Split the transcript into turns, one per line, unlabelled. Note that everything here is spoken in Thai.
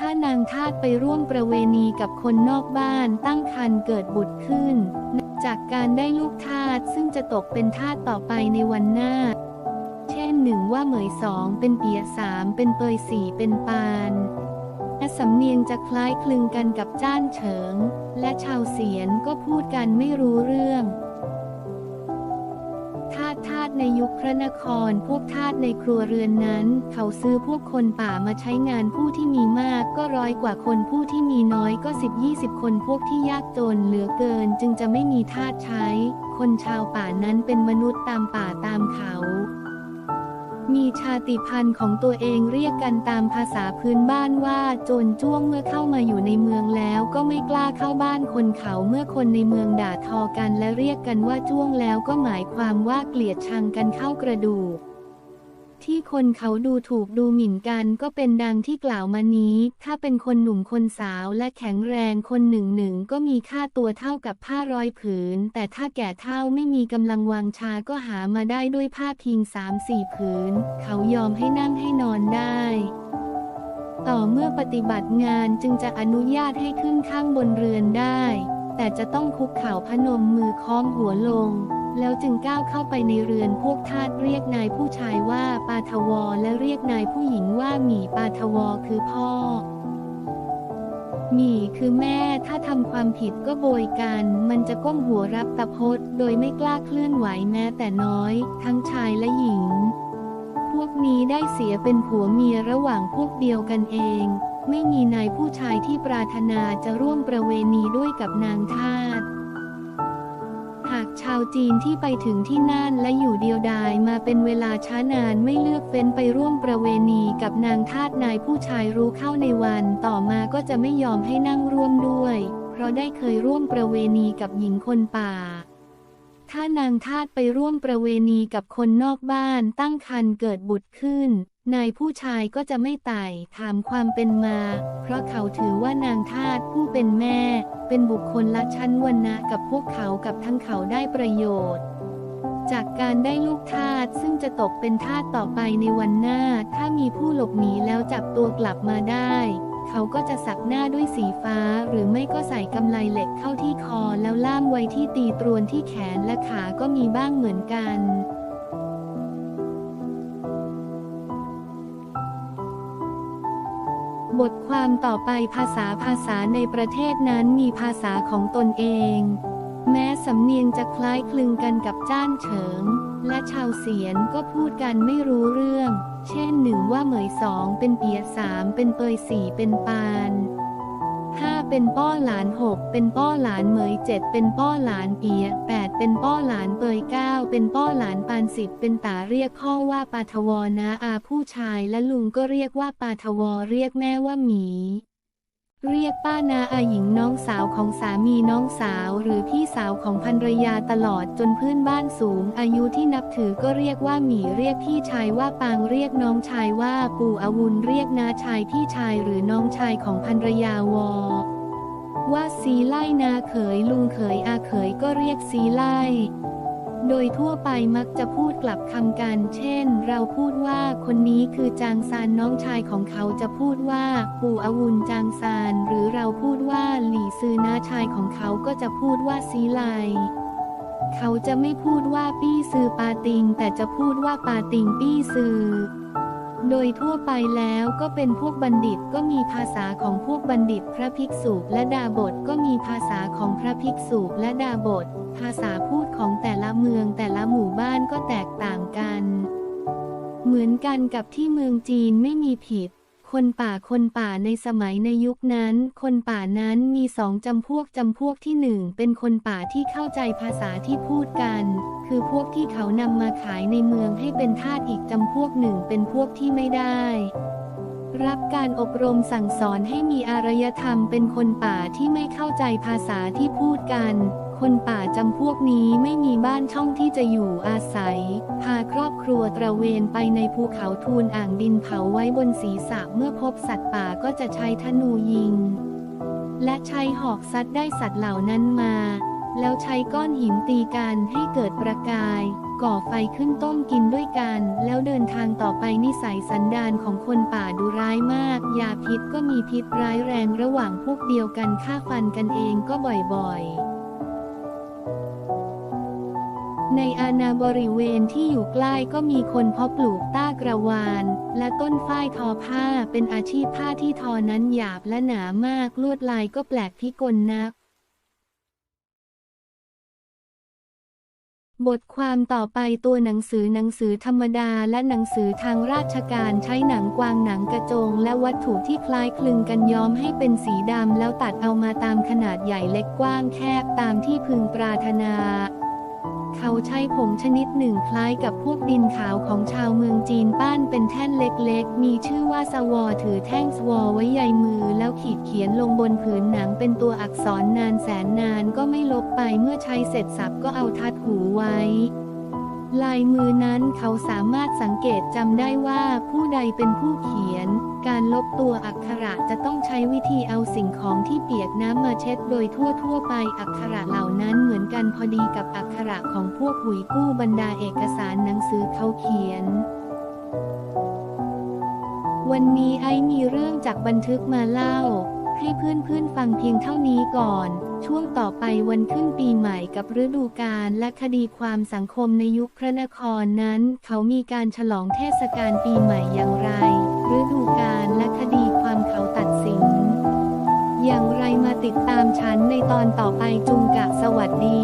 ถ้านางทาสไปร่วมประเวณีกับคนนอกบ้านตั้งครรภ์เกิดบุตรขึ้น จากการได้ลูกทาสซึ่งจะตกเป็นทาสต่อไปในวันหน้า เช่นหนึ่งว่าเหมยสองเป็นเปียสามเป็นเปยสี่เป็นปานสำเนียงจะคล้ายคลึงกันกับจ้านเฉิง และชาวเสียนก็พูดกันไม่รู้เรื่อง ในยุคพระนครพวกทาสในครัวเรือนนั้น เขาซื้อพวกคนป่ามาใช้งานผู้ที่มีมากก็ร้อยกว่าคนผู้ที่มีน้อยก็สิบยี่สิบคนพวกที่ยากจนเหลือเกินจึงจะไม่มีทาสใช้ คนชาวป่านั้นเป็นมนุษย์ตามป่าตามเขา มีชาติพันธุ์ของตัวเองเรียกกันตามภาษาพื้นบ้านว่าโจรจ้วงเมื่อเข้ามาอยู่ในเมืองแล้วก็ไม่กล้าเข้าบ้านคนเขาเมื่อคนในเมืองด่าทอกันและเรียกกันว่าจ้วงแล้วก็หมายความว่าเกลียดชังกันเข้ากระดูก ที่คนเขาดูถูกดูหมิ่นกันก็เป็นดังที่กล่าวมานี้ ถ้าเป็นคนหนุ่มคนสาวและแข็งแรงคนหนึ่งหนึ่งก็มีค่าตัวเท่ากับผ้าร้อยผืน แต่ถ้าแก่เท่าไม่มีกำลังวางชาก็หามาได้ด้วยผ้าพิงสามสี่ผืน เขายอมให้นั่งให้นอนได้ต่อเมื่อปฏิบัติงานจึงจะอนุญาตให้ขึ้นข้างบนเรือนได้ แต่จะต้องคุกเข่าพนมมือค้อมหัวลง แล้วจึงก้าวเข้าไปในเรือนพวกทาสเรียกนายผู้ชายว่าปาทวรและเรียกนายผู้หญิงว่าหมีปาทวรคือพ่อ หมีคือแม่ถ้าทำความผิดก็โบยกัน มันจะก้มหัวรับตะพดโดยไม่กล้าเคลื่อนไหวแม้แต่น้อย ทั้งชายและหญิง พวกนี้ได้เสียเป็นผัวเมียระหว่างพวกเดียวกันเอง ไม่มีนายผู้ชายที่ปรารถนาจะร่วมประเวณีด้วยกับนางทาสากชาวจีนที่ไปถึงที่นั่นและอยู่เดียวดายมาเป็นเวลาช้านานไม่เลือกเฟ้นไปร่วมประเวณีกับนางทาสนายผู้ชายรู้เข้าในวัน ต่อมาก็จะไม่ยอมให้นั่งร่วมด้วย เพราะได้เคยร่วมประเวณีกับหญิงคนป่าานางทาสไปร่วมประเวณีกับคนนอกบ้านตั้งครรภ์เกิดบุตรขึ้น นายผู้ชายก็จะไม่ไต่ถามความเป็นมา เพราะเขาถือว่านางทาสผู้เป็นแม่ เป็นบุคคลละชั้นวรรณะกับพวกเขากับทั้งเขาได้ประโยชน์จากการได้ลูกทาสซึ่งจะตกเป็นทาสต่อไปในวันหน้า ถ้ามีผู้หลบหนีแล้วจับตัวกลับมาได้ เขาก็จะสักหน้าด้วยสีฟ้า หรือไม่ก็ใส่กำไลเหล็กเข้าที่คอแล้วล่ามไว้ที่ตีตรวนที่แขนและขาก็มีบ้างเหมือนกันบทความต่อไปภาษาภาษาในประเทศนั้นมีภาษาของตนเอง แม้สำเนียงจะคล้ายคลึงกันกับจ้านเฉิง และชาวเสียนก็พูดกันไม่รู้เรื่อง เช่นหนึ่งว่าเหมยสองเป็นเปียสามเป็นเปยสี่เป็นปานห้าเป็นป้อหลานหกเป็นป้อหลานเหมยเจ็ดเป็นป้อหลานเปียแปดเป็นป้อหลานเปยเก้าเป็นป้อหลานปานสิบเป็นตาเรียกข้อว่าปาทวรนะอาผู้ชายและลุงก็เรียกว่าปาทวรเรียกแม่ว่าหมี เรียกป้านาอาหญิงน้องสาวของสามีน้องสาวหรือพี่สาวของภรรยาตลอดจนเพื่อนบ้านสูง อายุที่นับถือก็เรียกว่าหมีเรียกพี่ชายว่าปางเรียกน้องชายว่าปู่อาวุธเรียกนาชายพี่ชายหรือน้องชายของภรรยาวอว่าซีไล่นาเขยลุงเขยอาเขยก็เรียกซีไล่ โดยทั่วไปมักจะพูดกลับคำกัน เช่น เราพูดว่าคนนี้คือจางซานน้องชายของเขาจะพูดว่าปู่อาวุนจางซาน หรือเราพูดว่าหลี่ซือน้าชายของเขาก็จะพูดว่าซีไลเขาจะไม่พูดว่าปี้ซือปาติง แต่จะพูดว่าปาติงปี้ซือโดยทั่วไปแล้วก็เป็นพวกบัณฑิตก็มีภาษาของพวกบัณฑิตพระภิกษุและดาบทก็มีภาษาของพระภิกษุและดาบท ภาษาพูดของแต่ละเมืองแต่ละหมู่บ้านก็แตกต่างกัน เหมือนกันกับที่เมืองจีนไม่มีผิด คนป่าคนป่าในสมัยในยุคนั้น คนป่านั้นมีสองจำพวกจำพวกที่หนึ่งเป็นคนป่าที่เข้าใจภาษาที่พูดกัน คือพวกที่เขานำมาขายในเมืองให้เป็นทาสอีกจำพวกหนึ่งเป็นพวกที่ไม่ได้รับการอบรมสั่งสอนให้มีอารยธรรมเป็นคนป่าที่ไม่เข้าใจภาษาที่พูดกัน คนป่าจำพวกนี้ไม่มีบ้านช่องที่จะอยู่อาศัย พาครอบครัวตระเวนไปในภูเขาทูลอ่างดินเผาไว้บนศีรษะเมื่อพบสัตว์ป่าก็จะใช้ธนูยิง และใช้หอกซัดได้สัตว์เหล่านั้นมา แล้วใช้ก้อนหินตีกันให้เกิดประกาย ก่อไฟขึ้นต้มกินด้วยกัน แล้วเดินทางต่อไปนิสัยสันดานของคนป่าดูร้ายมาก ยาพิษก็มีพิษร้ายแรงระหว่างพวกเดียวกันฆ่าฟันกันเองก็บ่อยๆ ในอาณาบริเวณที่อยู่ใกล้ก็มีคนเพาะปลูกต้ากระวาน และต้นฝ้ายทอผ้าเป็นอาชีพผ้าที่ทอนั้นหยาบและหนามากลวดลายก็แปลกพิกลนัก บทความต่อไปตัวหนังสือหนังสือธรรมดาและหนังสือทางราชการใช้หนังกวางหนังกระโจง และวัตถุที่คล้ายคลึงกันย้อมให้เป็นสีดำแล้วตัดเอามาตามขนาดใหญ่เล็กกว้างแคบตามที่พึงปรารถนา เขาใช้ผงชนิดหนึ่งคล้ายกับพวกดินขาวของชาวเมืองจีนป้านเป็นแท่นเล็กๆ มีชื่อว่าสวอถือแท่งสวอไว้ใยมือแล้วขีดเขียนลงบนผืนหนังเป็นตัวอักษรนานแสนนานก็ไม่ลบไปเมื่อใช้เสร็จสับก็เอาทัดหูไว้ ลายมือนั้นเขาสามารถสังเกตจำได้ว่าผู้ใดเป็นผู้เขียน การลบตัวอักขระจะต้องใช้วิธีเอาสิ่งของที่เปียกน้ำมาเช็ดโดยทั่วทั่วๆไปอักขระเหล่านั้นเหมือนกันพอดีกับอักขระของพวกหุยกู้บรรดาเอกสารหนังสือเขาเขียนวันนี้ไอ้มีเรื่องจากบันทึกมาเล่า ให้เพื่อนๆฟังเพียงเท่านี้ก่อน ช่วงต่อไปวันขึ้นปีใหม่กับฤดูกาลและคดีความสังคมในยุคพระนครนั้น เขามีการฉลองเทศกาลปีใหม่อย่างไร ฤดูกาลและคดีความเขาตัดสิน อย่างไรมาติดตามฉันในตอนต่อไปจุงกะสวัสดี